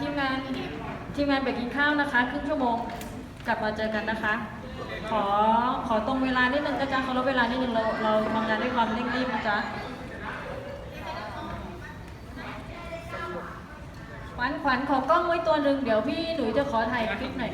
ทีมงานทีมงานไปกินข้าวนะคะ ครึ่งชั่วโมงกลับมาเจอกันนะคะ ขอขอตรงเวลานิดนึงนะจ๊ะเคารพเวลานิดนึงเราเราทำงานด้วยความเร่งรีบนะจ๊ะขวัญขวัญขอกล้องไว้ตัวหนึ่งเดี๋ยวพี่หนุ่ยจะขอถ่ายคลิปหน่อย